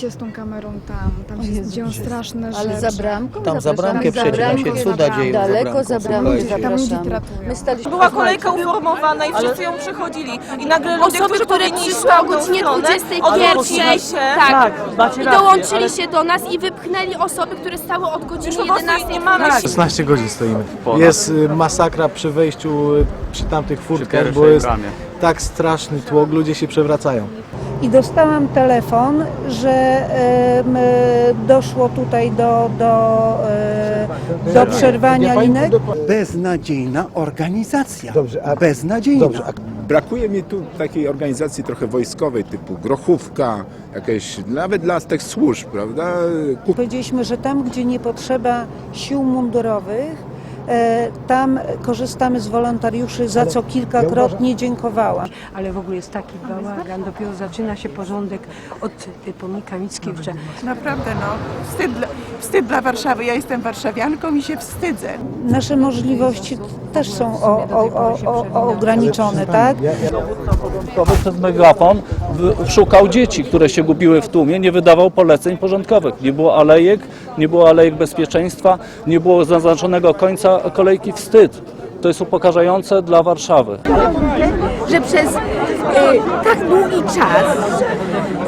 się z tą kamerą tam, tam się Jezu, dzieją Jezu. straszne Ale za rzeczy. bramką Tam za bramkę przecież, tam się cuda dzieją za Daleko bramką, za słuchajcie. Zapraszamy. tratują. My staliśmy Była kolejka uformowana i wszyscy ją przechodzili. I nagle ludzie, Osoby, którzy które iść przyszły o godzinie stronę, 21, odwrócili się. tak, macie i rację, dołączyli ale- się do nas i wypchnęli osoby, które stały od godziny Już po prostu 11. nie mamy siły. 16 godzin stoimy. Jest y, masakra przy wejściu y, przy tamtych furtkach, bo jest tak straszny tłok, ludzie się przewracają. I dostałam telefon, że em, doszło tutaj do, do, e, do przerwania linek. Beznadziejna organizacja. Dobrze, a- Beznadziejna. Dobrze, a brakuje mi tu takiej organizacji trochę wojskowej, typu grochówka, jakieś, nawet dla tych służb, prawda? Powiedzieliśmy, że tam, gdzie nie potrzeba sił mundurowych, e, tam korzystamy z wolontariuszy, za co kilkakrotnie dziękowałam. ale w ogóle jest taki bałagan, dopiero zaczyna się porządek od pomnika Mickiewicza. Naprawdę, no, wstyd dla, wstyd dla Warszawy. Ja jestem warszawianką i się wstydzę. Nasze możliwości też są o, o, o, o, o ograniczone, tak? Porządkowy przez megafon szukał dzieci, które się gubiły w tłumie, nie wydawał poleceń porządkowych. Nie było alejek, nie było alejek bezpieczeństwa, nie było zaznaczonego końca kolejki wstyd. To jest upokarzające dla Warszawy. Że przez y, tak długi czas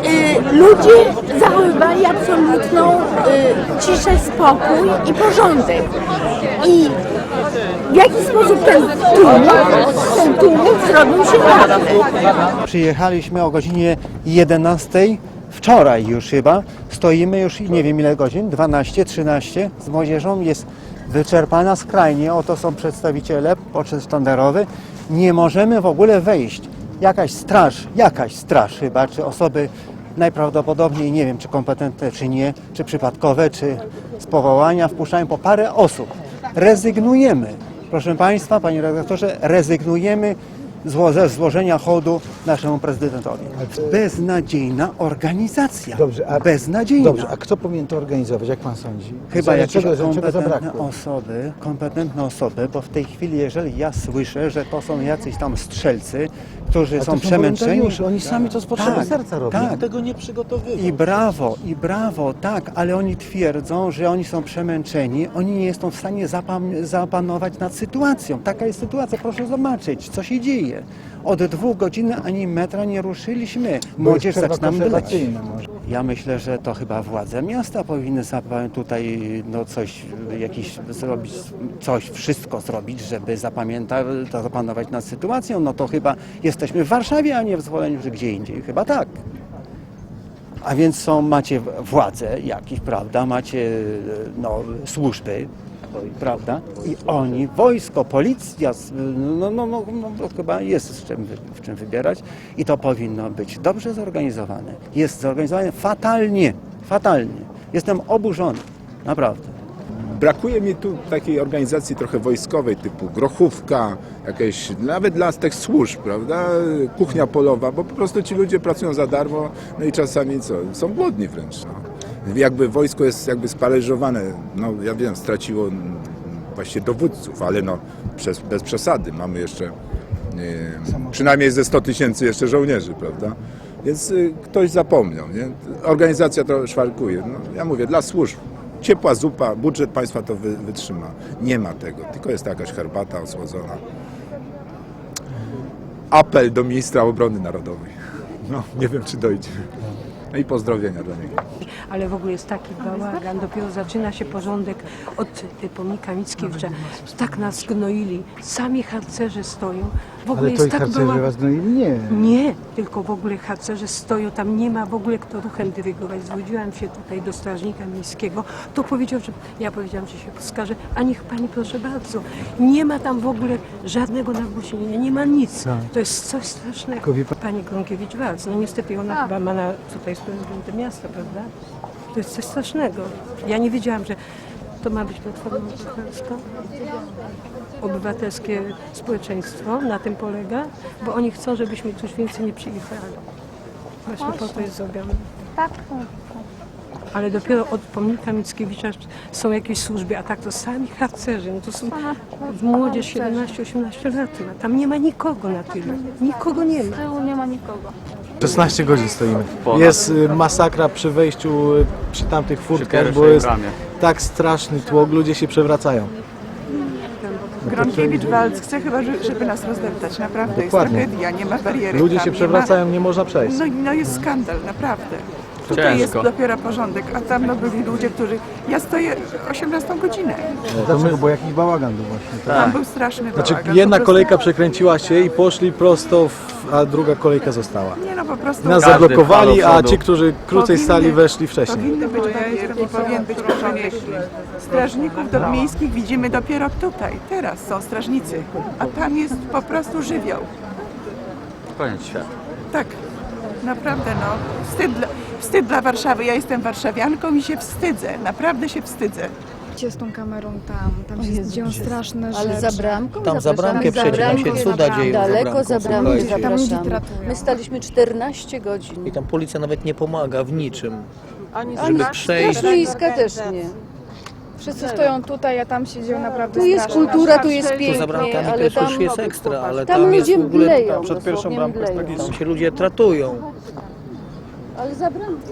y, ludzie zachowywali absolutną y, ciszę, spokój i porządek. I w jaki sposób ten tłum, ten tłum zrobił się naprawdę. Przyjechaliśmy o godzinie 11, wczoraj już chyba. Stoimy już nie wiem ile godzin, 12, 13 z młodzieżą. Jest wyczerpana skrajnie. Oto są przedstawiciele, poczet sztandarowy. Nie możemy w ogóle wejść. Jakaś straż, jakaś straż chyba, czy osoby najprawdopodobniej, nie wiem czy kompetentne, czy nie, czy przypadkowe, czy z powołania wpuszczają po parę osób. Rezygnujemy. Proszę Państwa, Panie redaktorze, rezygnujemy zło- ze złożenia hołdu naszemu prezydentowi. Beznadziejna organizacja. Dobrze, a- Beznadziejna. Dobrze, a kto powinien to organizować, jak pan sądzi? Chyba jakieś czego, kompetentne osoby, kompetentne osoby, bo w tej chwili, jeżeli ja słyszę, że to są jacyś tam strzelcy, którzy to są przemęczeni. Oni sami to z potrzeby Tak, serca robią. tak. Nikt tego nie przygotowywał. I brawo, i brawo, tak, ale oni twierdzą, że oni są przemęczeni, oni nie są w stanie zapanować nad sytuacją. Taka jest sytuacja, proszę zobaczyć, co się dzieje. Od dwóch godzin ani metra nie ruszyliśmy. Młodzież zaczyna mdleć. Ja myślę, że to chyba władze miasta powinny tutaj no coś, jakiś zrobić, coś, wszystko zrobić, żeby zapamiętać, zapanować nad sytuacją. No to chyba jesteśmy w Warszawie, a nie w Zwoleniu, czy gdzie indziej. Chyba tak. A więc są, macie władzę jakieś, prawda, macie no, służby, prawda, i oni, wojsko, policja, no, no, no, no, no chyba jest z czym, w czym wybierać i to powinno być dobrze zorganizowane. Jest zorganizowane fatalnie, fatalnie. Jestem oburzony, naprawdę. Brakuje mi tu takiej organizacji trochę wojskowej, typu grochówka, jakieś, nawet dla tych służb, prawda? Kuchnia polowa, bo po prostu ci ludzie pracują za darmo, no i czasami co, są głodni wręcz. No. Jakby wojsko jest jakby sparyżowane, no ja wiem, straciło właściwie dowódców, ale no przez, bez przesady, mamy jeszcze e, przynajmniej ze 100 tysięcy jeszcze żołnierzy, prawda? Więc y, ktoś zapomniał, nie? Organizacja to szwankuje. No, ja mówię, dla służb. Ciepła zupa, budżet państwa to wy, wytrzyma. Nie ma tego, tylko jest jakaś herbata osłodzona. Apel do ministra obrony narodowej. No, nie wiem, czy dojdzie. No i pozdrowienia dla niego. Ale w ogóle jest taki bałagan, dopiero zaczyna się porządek od y, pomnika Mickiewicza. Tak nas gnoili, sami harcerze stoją. W ogóle Ale to jest i tak harcerze bałagan. was gnoi? Nie. Nie, tylko w ogóle harcerze stoją, tam nie ma w ogóle kto ruchem dyrygować. Zwróciłam się tutaj do strażnika miejskiego, to powiedział, że ja powiedziałam, że się poskarżę, a niech pani proszę bardzo. Nie ma tam w ogóle żadnego nagłośnienia, nie ma nic. To jest coś strasznego. Tylko wie pan- Pani Gronkiewicz-Walc, no niestety ona chyba ma na, tutaj z prezydentem miasta, prawda? To jest coś strasznego. Ja nie wiedziałam, że to ma być Platforma Obywatelska. Obywatelskie społeczeństwo na tym polega, bo oni chcą, żebyśmy już więcej nie przyjechali. Właśnie po to jest zrobione. Tak, Ale dopiero od pomnika Mickiewicza są jakieś służby, a tak to sami harcerzy, no to są młodzież 17-18 lat. ma. Tam nie ma nikogo na tyle. Nikogo nie ma. tyłu nie ma nikogo. 16 godzin stoimy. Jest y, masakra przy wejściu y, przy tamtych furtkach, bo jest tak straszny tłok, ludzie się przewracają. Gronkiewicz Walc chce chyba, że- żeby nas rozdeptać. Naprawdę Dokładnie. jest tragedia, nie ma bariery. Ludzie tam, się nie przewracają, nie można przejść. Ma, no, no jest skandal, naprawdę. Tutaj jest dopiero porządek, a tam no, byli ludzie, którzy... Ja stoję 18 godzinę. Dlaczego? Bo jakiś bałagan był właśnie. Tam był straszny Znaczy bałagan. jedna prostu- kolejka przekręciła się i poszli prosto, w, a druga kolejka została. Nie no, po prostu... Nas Każdy zablokowali, pchał do a przodu. ci, którzy krócej Powinny- stali, weszli wcześniej. Powinny być barierki, powinien być porządek. Strażników do miejskich widzimy dopiero tutaj, teraz są strażnicy, a tam jest po prostu żywioł. Koniec świata. Tak, naprawdę no, wstyd dla, wstyd dla Warszawy. Ja jestem warszawianką i się wstydzę, naprawdę się wstydzę. Idźcie z tą kamerą tam, tam się dzieją straszne rzeczy. Ale za bramką Tam za zapraszamy, bramkę przejdzie, tam się bramką, cuda dzieją. za Daleko bramką, za bramkę słuchajcie. Tam ludzi zapraszamy. tratują. My staliśmy 14 godzin. I tam policja nawet nie pomaga w niczym. Ani Żeby przejść. Straż miejska też nie. Wszyscy stoją tutaj, a tam się dzieją naprawdę Tu jest straszne kultura, tu jest Tu za pięknie, bramkami ale też tam, już jest ekstra, ale tam tam jest ludzie w ogóle... mdleją. przed pierwszą dosłownie bramką jest mdleją. Tam się ludzie tratują. Ale za bramką.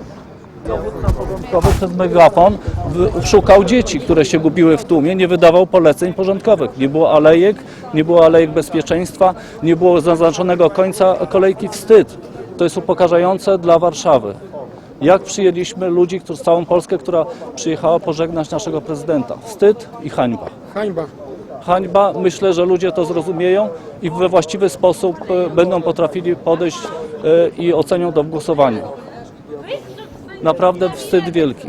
porządkowy przez megafon w- szukał dzieci, które się gubiły w tłumie, nie wydawał poleceń porządkowych. Nie było alejek, nie było alejek bezpieczeństwa, nie było zaznaczonego końca kolejki. Wstyd. To jest upokarzające dla Warszawy. Jak przyjęliśmy ludzi, którzy, całą Polskę, która przyjechała pożegnać naszego prezydenta. Wstyd i hańba. Hańba. Hańba. Myślę, że ludzie to zrozumieją i we właściwy sposób e, będą potrafili podejść e, i ocenią to w głosowaniu. Naprawdę wstyd wielki.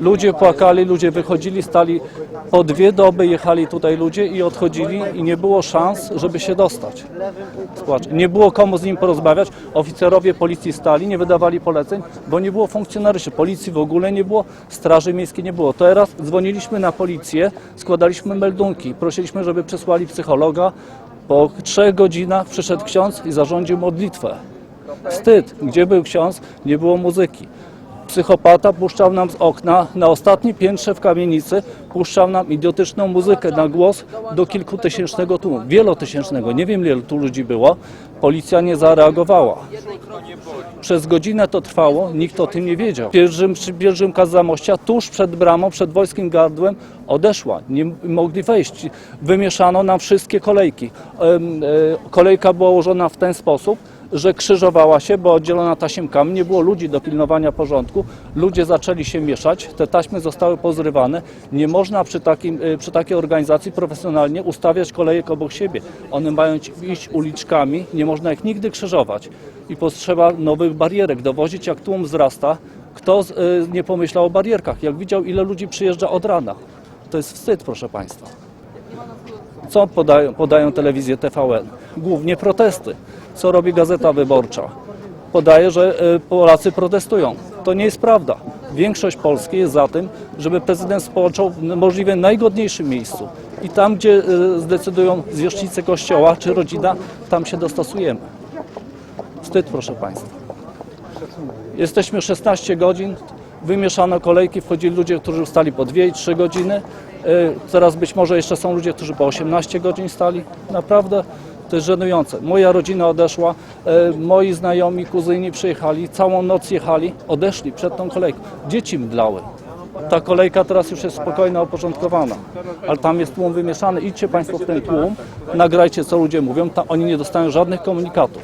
Ludzie płakali, ludzie wychodzili, stali po dwie doby, jechali tutaj ludzie i odchodzili i nie było szans, żeby się dostać. Nie było komu z nim porozmawiać. Oficerowie policji stali, nie wydawali poleceń, bo nie było funkcjonariuszy. Policji w ogóle nie było, straży miejskiej nie było. Teraz dzwoniliśmy na policję, składaliśmy meldunki, prosiliśmy, żeby przesłali psychologa. Po trzech godzinach przyszedł ksiądz i zarządził modlitwę. Wstyd. Gdzie był ksiądz? Nie było muzyki. Psychopata puszczał nam z okna na ostatnim piętrze w kamienicy, puszczał nam idiotyczną muzykę na głos do kilkutysięcznego tłumu, wielotysięcznego, nie wiem ile tu ludzi było. Policja nie zareagowała. Przez godzinę to trwało, nikt o tym nie wiedział. Pielgrzym, pielgrzymka z Zamościa tuż przed bramą, przed wojskim gardłem odeszła. Nie mogli wejść. Wymieszano nam wszystkie kolejki. E, Kolejka była ułożona w ten sposób, że krzyżowała się, bo oddzielona taśmkami, nie było ludzi do pilnowania porządku, ludzie zaczęli się mieszać, te taśmy zostały pozrywane. Nie można przy, takim, y, przy takiej organizacji profesjonalnie ustawiać kolejek obok siebie. One mają iść uliczkami, nie można ich nigdy krzyżować i potrzeba nowych barierek, dowozić jak tłum wzrasta. Kto y, nie pomyślał o barierkach, jak widział ile ludzi przyjeżdża od rana. To jest wstyd, proszę Państwa. Co podają, podają telewizje TVN? Głównie protesty. Co robi Gazeta Wyborcza? Podaje, że y, Polacy protestują. To nie jest prawda. Większość Polski jest za tym, żeby prezydent spoczął w możliwie najgodniejszym miejscu. I tam, gdzie y, zdecydują zwierzchnicy kościoła czy rodzina, tam się dostosujemy. Wstyd, proszę Państwa. Jesteśmy 16 godzin, wymieszano kolejki, wchodzili ludzie, którzy stali po 2 i 3 godziny. Teraz być może jeszcze są ludzie, którzy po 18 godzin stali. Naprawdę to jest żenujące. Moja rodzina odeszła, y, moi znajomi, kuzyni przyjechali, całą noc jechali, odeszli przed tą kolejką. Dzieci mdlały. Ta kolejka teraz już jest spokojna, uporządkowana, ale tam jest tłum wymieszany. Idźcie Państwo w ten tłum, nagrajcie co ludzie mówią, tam oni nie dostają żadnych komunikatów.